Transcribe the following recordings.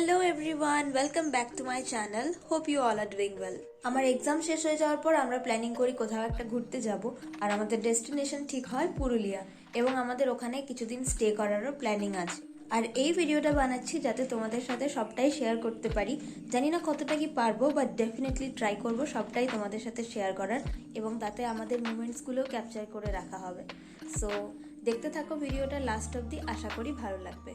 Hello everyone welcome back to my channel hope you all are doing well আমার exam শেষ হয়ে যাওয়ার পর আমরা প্ল্যানিং করি কোথাও একটা ঘুরতে যাব। আর আমাদের ডেস্টিনেশন ঠিক হয় পুরুলিয়া এবং আমাদের ওখানে কিছুদিন স্টে করারও প্ল্যানিং আছে। আর এই ভিডিওটা বানাচ্ছি যাতে তোমাদের সাথে সবটাই শেয়ার করতে পারি। জানি না কতটা কি পারব বাট ডেফিনেটলি ট্রাই করব সবটাই তোমাদের সাথে শেয়ার করার এবং তাতে আমাদের মুমেন্টসগুলোও ক্যাপচার করে রাখা হবে। সো দেখতে থাকো ভিডিওটা লাস্ট অবধি, আশা করি ভালো লাগবে।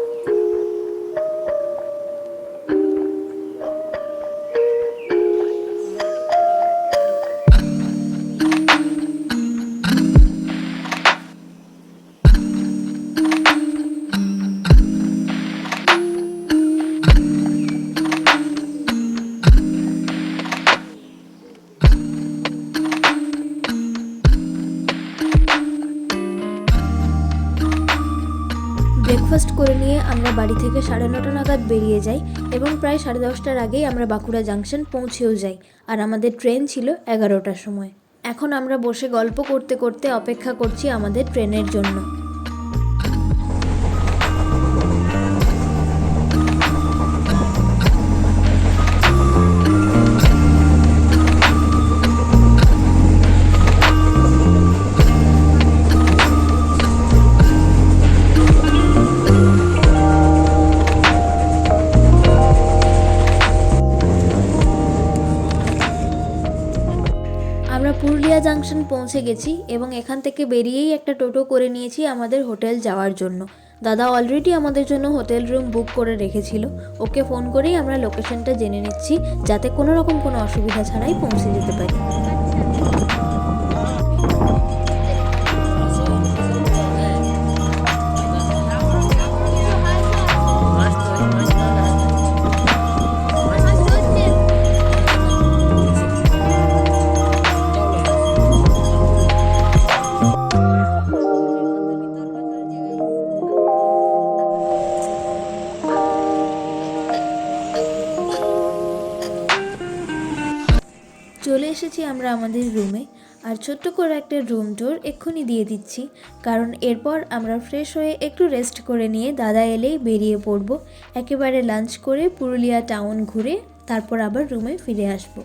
ব্রেকফাস্ট করে নিয়ে আমরা বাড়ি থেকে সাড়ে নটা নাগাদ বেরিয়ে যাই এবং প্রায় সাড়ে দশটার আগেই আমরা বাঁকুড়া জাংশন পৌঁছেও যাই। আর আমাদের ট্রেন ছিল এগারোটার সময়। এখন আমরা বসে গল্প করতে করতে অপেক্ষা করছি আমাদের ট্রেনের জন্য। পুরুলিয়া জাংশন পৌঁছে গেছি এবং এখান থেকে বেরিয়েই একটা টোটো করে নিয়েছি আমাদের হোটেল যাওয়ার জন্য। দাদা অলরেডি আমাদের জন্য হোটেল রুম বুক করে রেখেছিল। ওকে ফোন করেই আমরা লোকেশনটা জেনে নিচ্ছি যাতে কোনো রকম কোনো অসুবিধা ছাড়াই পৌঁছে যেতে পারি। আমরা আমাদের রুমে আর ছোট্ট করে একটা রুম টুর এক্ষুনি দিয়ে দিচ্ছি, কারণ এরপর আমরা ফ্রেশ হয়ে একটু রেস্ট করে নিয়ে দাদা এলেই বেরিয়ে পড়ব। একেবারে লাঞ্চ করে পুরুলিয়া টাউন ঘুরে তারপর আবার রুমে ফিরে আসব।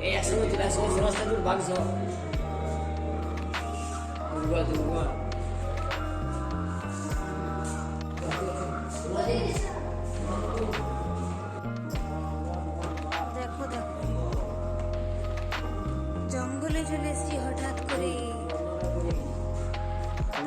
এই আসলে তুই আসলে দূর ভাগছ দুর্গা দুর্গা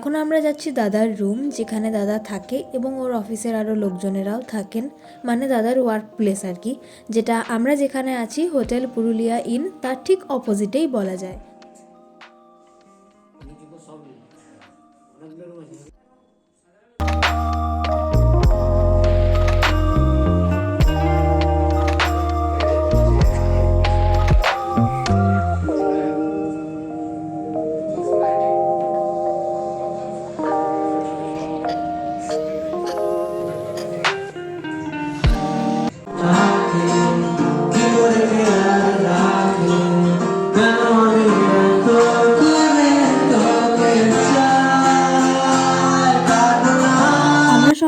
এখন আমরা যাচ্ছি দাদার রুম যেখানে দাদা থাকে এবং ওর অফিসের আরও লোকজনেরাও থাকেন। মানে দাদার ওয়ার্ক প্লেস আর কি, যেটা আমরা যেখানে আছি, হোটেল পুরুলিয়া ইন তার ঠিক অপোজিটেই বলা যায়।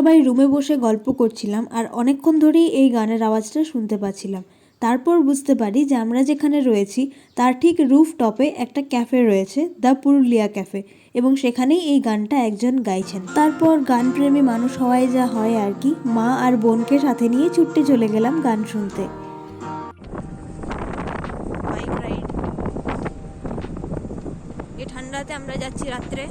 সবাই রুমে বসে গল্প করছিলাম আর অনেকক্ষণ ধরেই এই গানের আওয়াজটা শুনতে পাচ্ছিলাম। তারপর বুঝতে পারি যে আমরা যেখানে রয়েছি, তার ঠিক রুফ টপে একটা ক্যাফে রয়েছে, দ্য পুরুলিয়া ক্যাফে, এবং সেখানেই এই গানটা একজন গাইছেন। তারপর গানপ্রেমী মানুষ হওয়ায় যা হয় আর কি, মা আর বোনকে সাথে নিয়ে ছুটতে চলে গেলাম গান শুনতে। ঠান্ডাতে আমরা যাচ্ছি রাত্রে।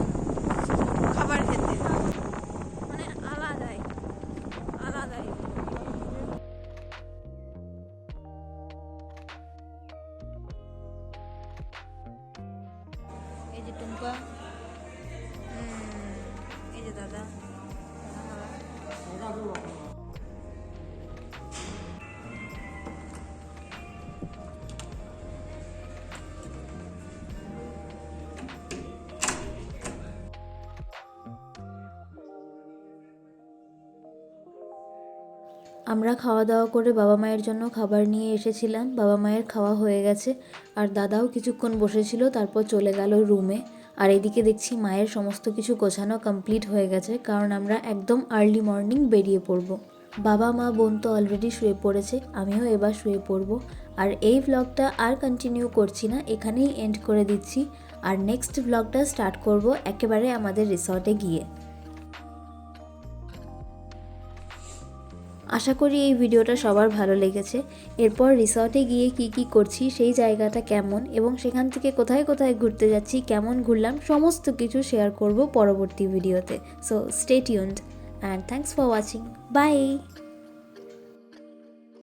আমরা খাওয়া দাওয়া করে বাবা মায়ের জন্য খাবার নিয়ে এসেছিলাম। বাবা মায়ের খাওয়া হয়ে গেছে। আর দাদাও কিছুক্ষণ বসেছিল, তারপর চলে গেল রুমে। আর এদিকে দেখছি মায়ের সমস্ত কিছু গোছানো কমপ্লিট হয়ে গেছে, কারণ আমরা একদম আর্লি মর্নিং বেরিয়ে পড়ব। বাবা, মা, বোন তো অলরেডি শুয়ে পড়েছে, আমিও এবার শুয়ে পড়ব। আর এই ব্লগটা আর কন্টিনিউ করছি না, এখানেই এন্ড করে দিচ্ছি। আর নেক্সট ব্লগটা স্টার্ট করব একেবারে আমাদের রিসর্টে গিয়ে। আশা করি এই ভিডিওটা সবার ভালো লেগেছে। এরপর রিসর্টে গিয়ে কি কি করছি, সেই জায়গাটা কেমন এবং সেখান থেকে কোথায় কোথায় ঘুরতে যাচ্ছি, কেমন ঘুরলাম, সমস্ত কিছু শেয়ার করব পরবর্তী ভিডিওতে। So stay tuned and thanks for watching bye